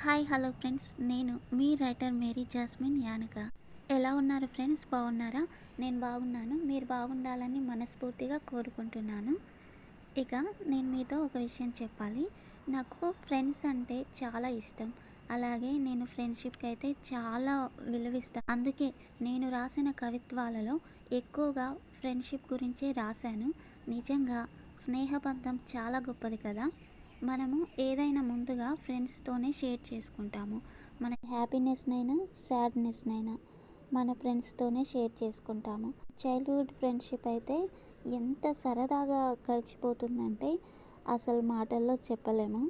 Hi hello friends. నేను మీ writer Mary Jasmine యానక. ఎలా ఉన్నారు ఫ్రెండ్స్? బాగున్నారా? నేను బాగున్నాను. మీరు బాగుండాలని మనస్ఫూర్తిగా కోరుకుంటున్నాను. ఇక నేను మీతో ఒక విషయం చెప్పాలి. నాకు ఫ్రెండ్స్ అంటే చాలా ఇష్టం. అలాగే నేను ఫ్రెండ్షిప్కి అయితే చాలా విలువిస్తాను అందుకే నేను రాసిన కవిత్వాలలో ఎక్కువగా ఫ్రెండ్షిప్ గురించే రాశాను. నిజంగా స్నేహబంధం చాలా గొప్పది కదా. మనము ఏదైనా ముందుగా ఫ్రెండ్స్తోనే షేర్ చేసుకుంటాము. మన హ్యాపీనెస్నైనా సాడ్నెస్నైనా మన ఫ్రెండ్స్తోనే షేర్ చేసుకుంటాము. చైల్డ్హుడ్ ఫ్రెండ్షిప్ అయితే ఎంత సరదాగా గడిచిపోతుందంటే అసలు మాటల్లో చెప్పలేము.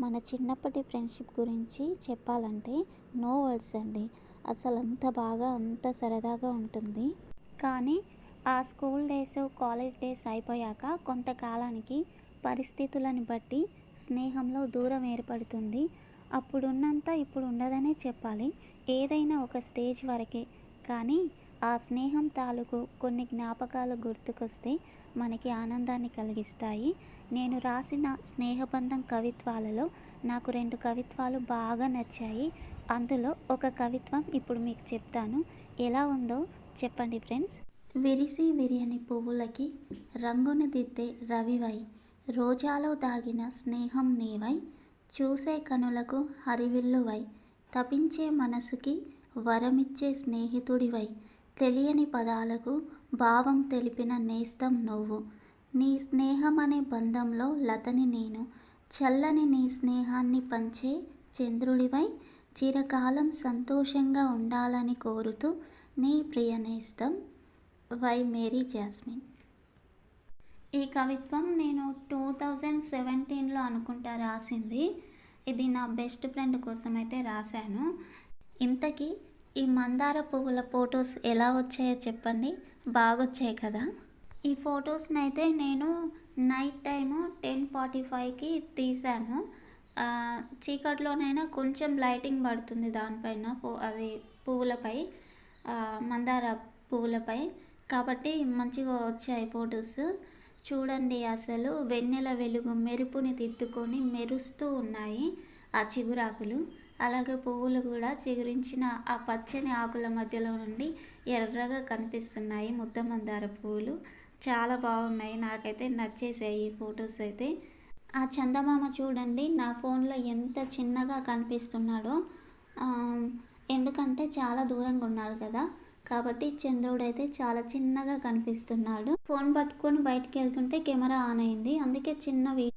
మన చిన్నప్పటి ఫ్రెండ్షిప్ గురించి చెప్పాలంటే నో వర్డ్స్ అండి. అసలు అంత బాగా అంత సరదాగా ఉంటుంది. కానీ ఆ స్కూల్ డేస్ కాలేజ్ డేస్ అయిపోయాక కొంతకాలానికి పరిస్థితులను బట్టి స్నేహంలో దూరం ఏర్పడుతుంది. అప్పుడున్నంత ఇప్పుడు ఉండదనే చెప్పాలి. ఏదైనా ఒక స్టేజ్ వరకే. కానీ ఆ స్నేహం తాలూకు కొన్ని జ్ఞాపకాలు గుర్తుకొస్తే మనకి ఆనందాన్ని కలిగిస్తాయి. నేను రాసిన స్నేహబంధం కవిత్వాలలో నాకు రెండు కవిత్వాలు బాగా నచ్చాయి. అందులో ఒక కవిత్వం ఇప్పుడు మీకు చెప్తాను. ఎలా ఉందో చెప్పండి ఫ్రెండ్స్. విరిసి విరియని పువ్వులకి రంగును దిద్దే రవివై. రోజాలో దాగిన స్నేహం నీవై చూసే కనులకు హరివిల్లువై తపించే మనసుకి వరమిచ్చే స్నేహితుడివై తెలియని పదాలకు భావం తెలిపిన నేస్తం నువ్వు. నీ స్నేహం అనే బంధంలో లతని నేను చల్లని నీ స్నేహాన్ని పంచే చంద్రుడివై చిరకాలం సంతోషంగా ఉండాలని కోరుతూ నీ ప్రియ నేస్తం వై మేరీ జాస్మిన్. ఈ కవిత్వం నేను టూ థౌజండ్ సెవెంటీన్లో అనుకుంటా రాసింది. ఇది నా బెస్ట్ ఫ్రెండ్ కోసం అయితే రాశాను. ఇంతకీ ఈ మందార పువ్వుల ఫొటోస్ ఎలా వచ్చాయో చెప్పండి. బాగా వచ్చాయి కదా. ఈ ఫొటోస్ని అయితే నేను నైట్ టైము టెన్ ఫార్టీ ఫైవ్కి తీశాను. చీకట్లోనైనా కొంచెం లైటింగ్ పడుతుంది దానిపైన పూ- అది పువ్వులపై మందార పువ్వులపై. కాబట్టి మంచిగా వచ్చాయి ఫొటోస్. చూడండి అసలు వెన్నెల వెలుగు మెరుపుని తిత్తుకొని మెరుస్తూ ఉన్నాయి ఆ చిగురాకులు. అలాగే పువ్వులు కూడా చిగురించిన ఆ పచ్చని ఆకుల మధ్యలో నుండి ఎర్రగా కనిపిస్తున్నాయి ముద్ద మందార పువ్వులు చాలా బాగున్నాయి. నాకైతే నచ్చేసాయి ఈ ఫొటోస్ అయితే. ఆ చందమామ చూడండి నా ఫోన్లో ఎంత చిన్నగా కనిపిస్తున్నాడో. ఎందుకంటే చాలా దూరంగా ఉన్నాడు కదా. కాబట్టి చంద్రుడు అయితే చాలా చిన్నగా కనిపిస్తున్నాడు. ఫోన్ పట్టుకొని బయటికి వెళ్తుంటే కెమెరా ఆన్ అయింది. అందుకే చిన్న వీడియో